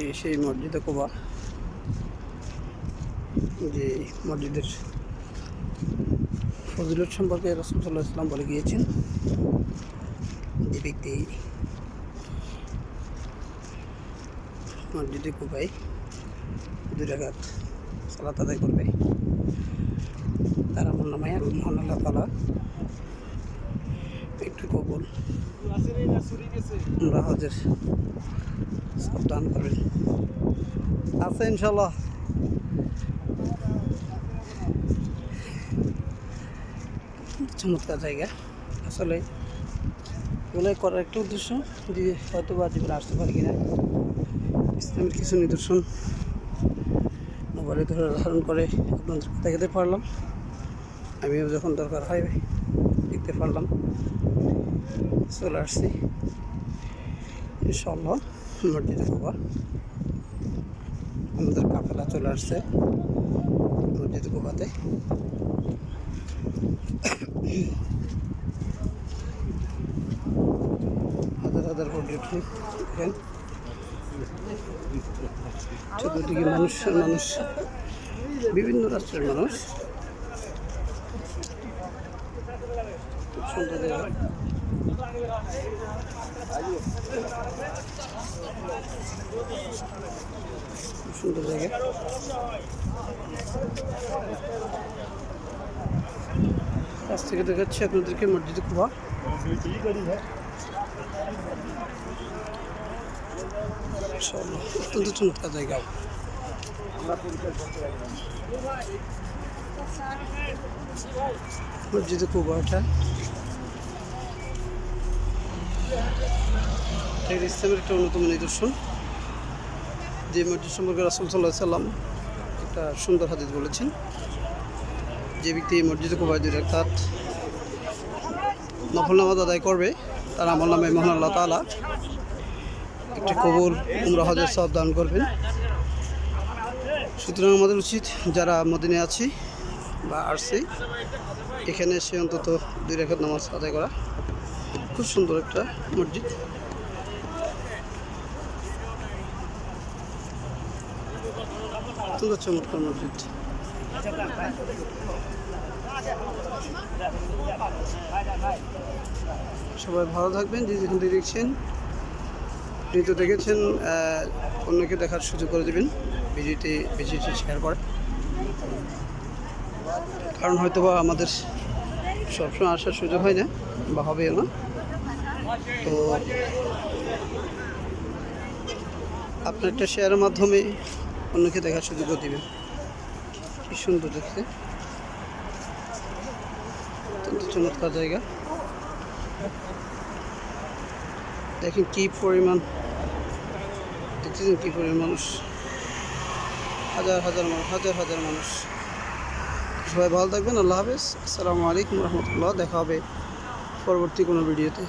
এই সেই মসজিদে কোবা, যে মসজিদের ফজিলত সম্পর্কে রসুল সাল্লাহ ইসলাম বলে গিয়েছেন। যে ব্যক্তি মসজিদে কোবাই দুই রাগাত সালাত আদায় করবে, তারা আমার নামায় মহান আল্লাহ তালা একটু কবুল। আমরা হজের সাবধান করবেন আছে ইনশাল্লাহ চমৎকার জায়গা। আসলে এগুলো করার একটা উদ্দেশ্য যে হয়তো বা জীবনে আসতে পারি কিনা। ইসলামের কিছু নিদর্শন মোবাইলে ধরে ধারণ করে আপনাদেরকে দেখাতে পারলাম। আমিও যখন দরকার হয় দেখতে পারলাম। চলে আসছি। ইনশাল্লাহ মসজিদে বাবা আমাদের কাফেলা চলে আসছে মসজিদ গোবাতে পর্যটন দেখেন চতুর্দিকে মানুষ মানুষ, বিভিন্ন রাষ্ট্রের মানুষ। খুব সুন্দর জায়গা খুব সুন্দর জায়গা কাছ থেকে দেখাচ্ছি আপনাদেরকে মসজিদে কুয়া মাশাআল্লাহ, অত্যন্ত চমৎকার জায়গা মসজিদে কুবা এটা ইসলামের একটা অন্যতম নিদর্শন। যে মসজিদ সম্পর্কে রাসুল সাল্লাহ সাল্লাম একটা সুন্দর হাদিস বলেছেন, যে ব্যক্তি এই মসজিদে কুবায় দুই রাকাত নফল নামাজ আদায় করবে, তার আমল নামে মহান আল্লাহ তালা একটি কবর উমরা হজের সব দান করবেন। সুতরাং আমাদের উচিত যারা মদিনে আছি বা আসছি, এখানে এসে অন্তত দুই রেখাত নামাজ আদায় করা। খুব সুন্দর একটা মসজিদ। অত্যন্ত চমৎকার মসজিদ। সবাই ভালো থাকবেন, যে যেখান থেকে দেখছেন। ভিডিও দেখেছেন অন্যকে দেখার সুযোগ করে দেবেন। ভিডিওটি বেশি শেয়ার করে কারণ হয়তো বা আমাদের সবসময় আসার সুযোগ হয় না, বা হবেও না। তো আপনার একটা শেয়ারের মাধ্যমে অন্যকে দেখার সুযোগ দেবেন কি সুন্দর দেখতে। অত্যন্ত চমৎকার জায়গা। দেখেন কি পরিমাণ দেখতেছেন কি পরিমাণ মানুষ? হাজার হাজার মানুষ, হাজার হাজার মানুষ। সবাই ভালো থাকবেন, আল্লাহ হাফেজ। আসসালামু আলাইকুম রহমতুল্লাহ। দেখা হবে পরবর্তী কোনো ভিডিওতে।